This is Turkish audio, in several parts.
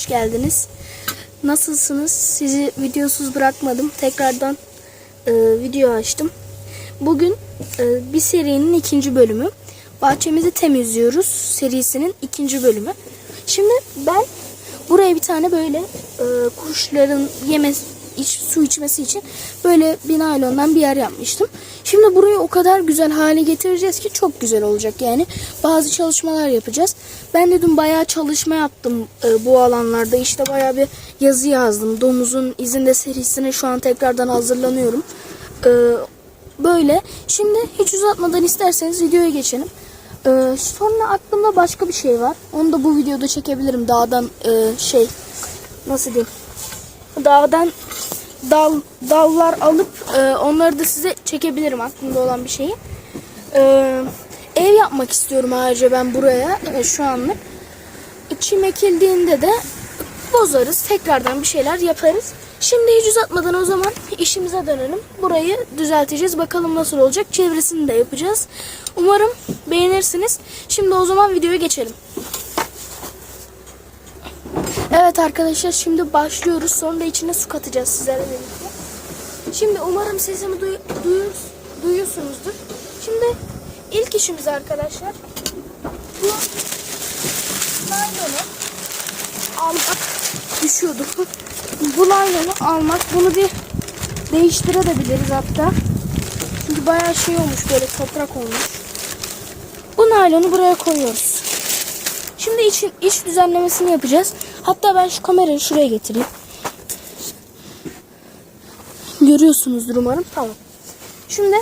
Hoş geldiniz. Nasılsınız? Sizi videosuz bırakmadım. Tekrardan e, video açtım. Bugün e, bir serinin ikinci bölümü. Bahçemizi temizliyoruz serisinin ikinci bölümü. Şimdi ben buraya bir tane böyle e, kuşların yemesi, iç, su içmesi için böyle bir naylondan bir yer yapmıştım. Şimdi burayı o kadar güzel hale getireceğiz ki çok güzel olacak yani. Bazı çalışmalar yapacağız. Ben de dün bayağı çalışma yaptım e, bu alanlarda. İşte bayağı bir yazı yazdım. Domuzun izinde serisine şu an tekrardan hazırlanıyorum. E, böyle. Şimdi hiç uzatmadan isterseniz videoya geçelim. E, sonra aklımda başka bir şey var. Onu da bu videoda çekebilirim. Dağdan e, şey nasıl diyeyim dağdan dal dallar alıp e, onları da size çekebilirim aklımda olan bir şeyi. E, ev yapmak istiyorum ayrıca ben buraya e, şu anlık. Çim ekildiğinde de bozarız. Tekrardan bir şeyler yaparız. Şimdi hiç uzatmadan o zaman işimize dönelim. Burayı düzelteceğiz. Bakalım nasıl olacak. Çevresini de yapacağız. Umarım beğenirsiniz. Şimdi o zaman videoya geçelim. Evet arkadaşlar şimdi başlıyoruz. Sonra içine su katacağız sizlerle birlikte. Şimdi umarım sesimi duy, duyur, duyuyorsunuzdur. Şimdi ilk işimiz arkadaşlar bu naylonu almak düşüyordu. Bu naylonu almak. Bunu bir değiştirebiliriz hatta. Çünkü bayağı şey olmuş böyle toprak olmuş. Bu naylonu buraya koyuyoruz. Şimdi iç, iç düzenlemesini yapacağız. Hatta ben şu kamerayı şuraya getireyim. Görüyorsunuzdur umarım. Tamam. Şimdi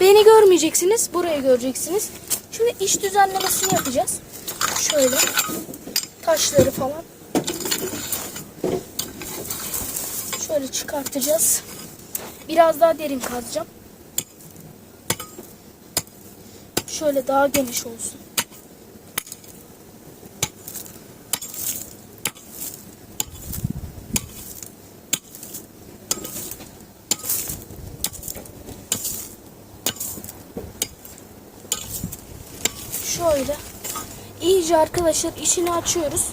beni görmeyeceksiniz. Burayı göreceksiniz. Şimdi iç düzenlemesini yapacağız. Şöyle. Taşları falan. Şöyle çıkartacağız. Biraz daha derin kazacağım. Şöyle daha geniş olsun. Şöyle. İyice arkadaşlar içini açıyoruz.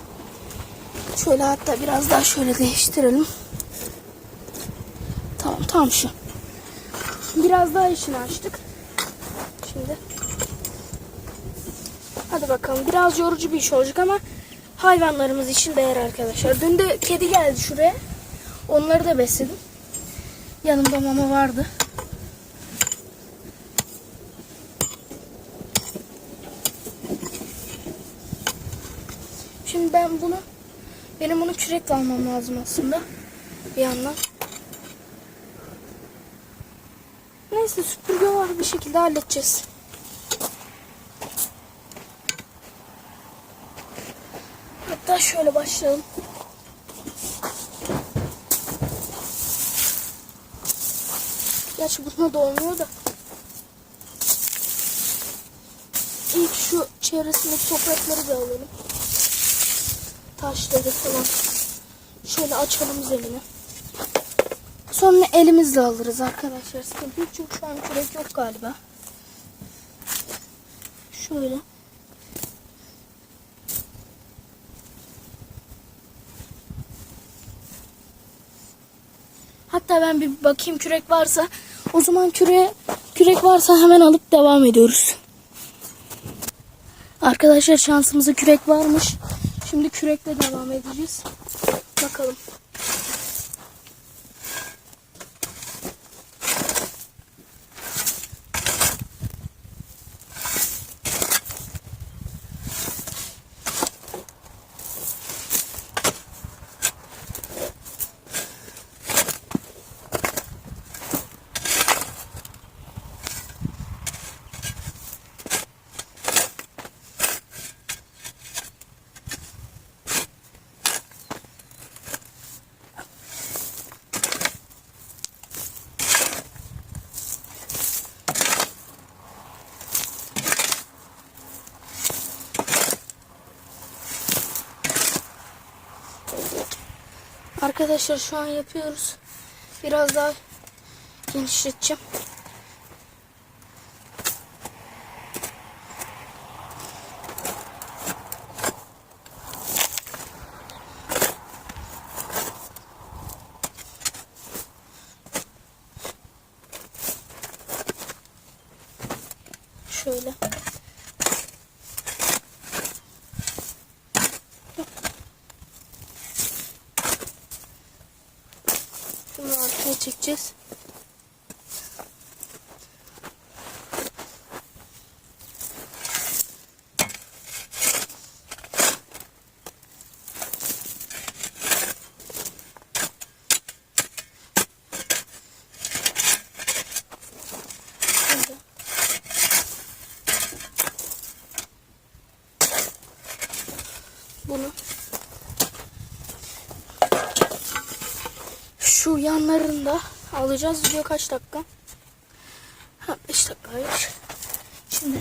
Şöyle hatta biraz daha şöyle değiştirelim. Tamam tamam şu. Biraz daha içini açtık. Şimdi. Hadi bakalım. Biraz yorucu bir iş olacak ama hayvanlarımız için değer arkadaşlar. Dün de kedi geldi şuraya. Onları da besledim. Yanımda mama vardı. Ben bunu benim bunu kürekle almam lazım aslında. Bir yandan. Neyse süpürge var bir şekilde halledeceğiz. Hatta şöyle başlayalım. Gerçi buna da olmuyor da. İlk şu çevresindeki toprakları da alalım. Taşları falan. Şöyle açalım zemini. Sonra elimizle alırız arkadaşlar. Sıkıntı yok çünkü şu an kürek yok galiba. Şöyle. Hatta ben bir bakayım kürek varsa. O zaman küre kürek varsa hemen alıp devam ediyoruz. Arkadaşlar şansımıza kürek varmış. Şimdi kürekle devam edeceğiz. Bakalım. Arkadaşlar şu an yapıyoruz. Biraz daha genişleteceğim. Şöyle. çıkacağız? Şu yanlarında alacağız. Video kaç dakika? Ha 5 dakika hayır. Şimdi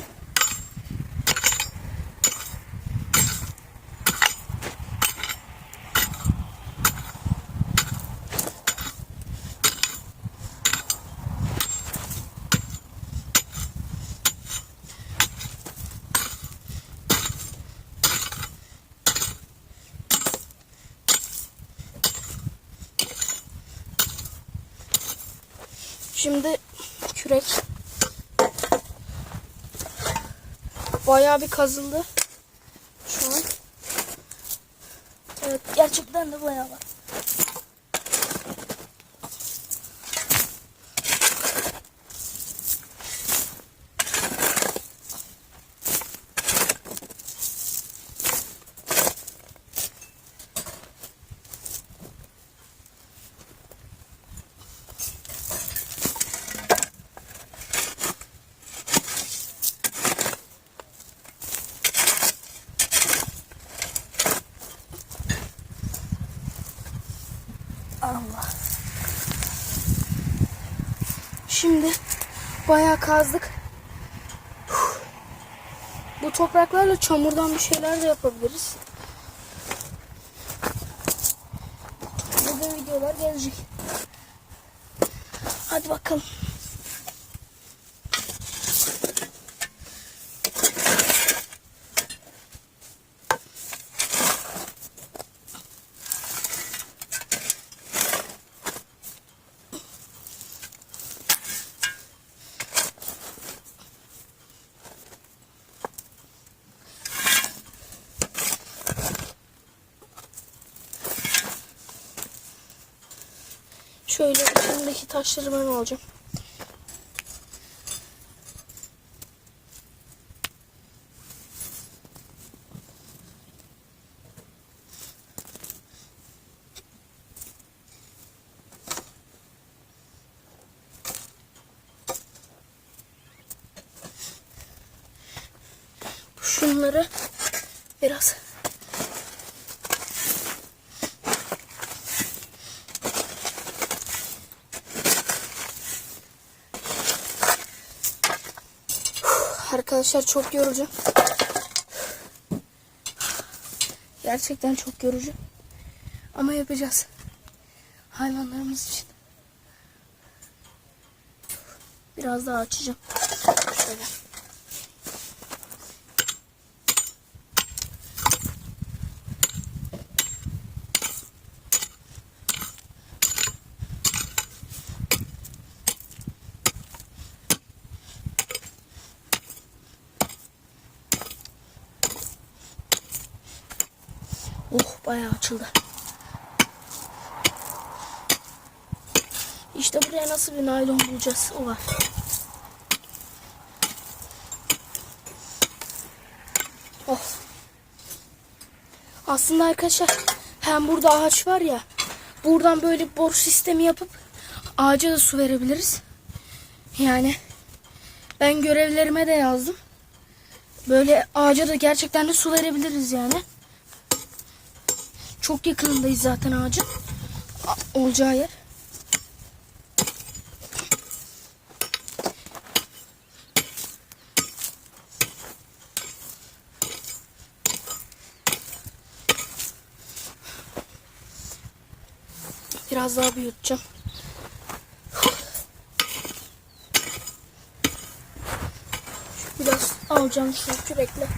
Şimdi kürek bayağı bir kazıldı şu an. Evet gerçekten de bayağı var. Şimdi bayağı kazdık. Bu topraklarla çamurdan bir şeyler de yapabiliriz. Burada videolar gelecek. Hadi bakalım. Şöyle içindeki taşları ben alacağım. Şunları biraz Arkadaşlar çok yorucu. Gerçekten çok yorucu. Ama yapacağız. Hayvanlarımız için. Biraz daha açacağım. Şöyle. Oh bayağı açıldı. İşte buraya nasıl bir naylon bulacağız o var. Oh. Aslında arkadaşlar hem burada ağaç var ya buradan böyle boru sistemi yapıp ağaca da su verebiliriz. Yani ben görevlerime de yazdım. Böyle ağaca da gerçekten de su verebiliriz yani. Çok yakınındayız zaten ağacın. Olacağı yer. Biraz daha büyüteceğim. Biraz alacağım şu kürekle.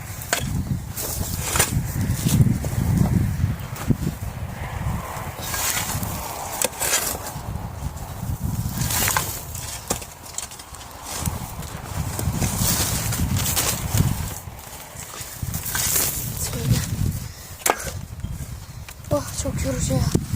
Oh çok yorucu ya.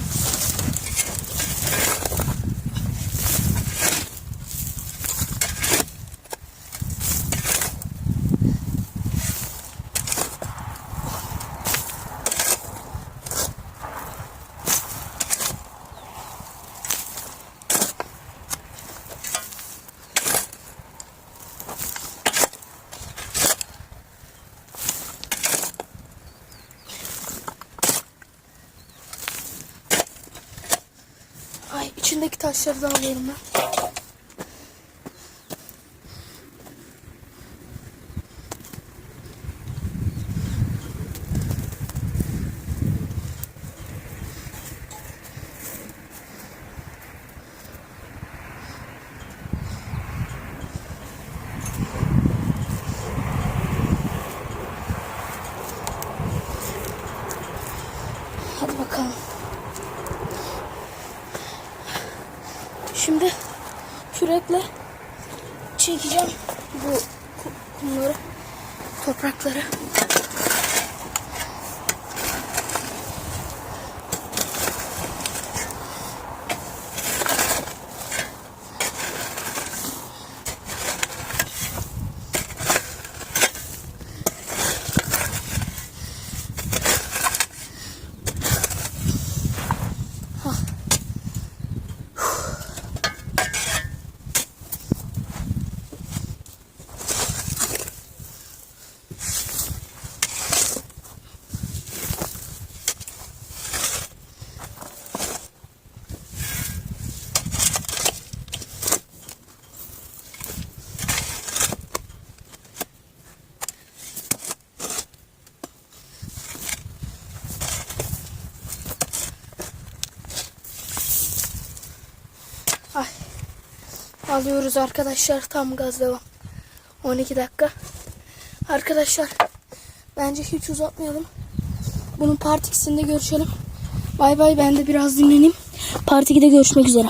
Ay içindeki taşları da alıyorum ben. Hadi bakalım. Şimdi kürekle çekeceğim bu ku- kumları, toprakları. Alıyoruz arkadaşlar tam gaz devam. 12 dakika. Arkadaşlar bence hiç uzatmayalım. Bunun part 2'sinde görüşelim. Bay bay ben de biraz dinleneyim. Part 2'de görüşmek üzere.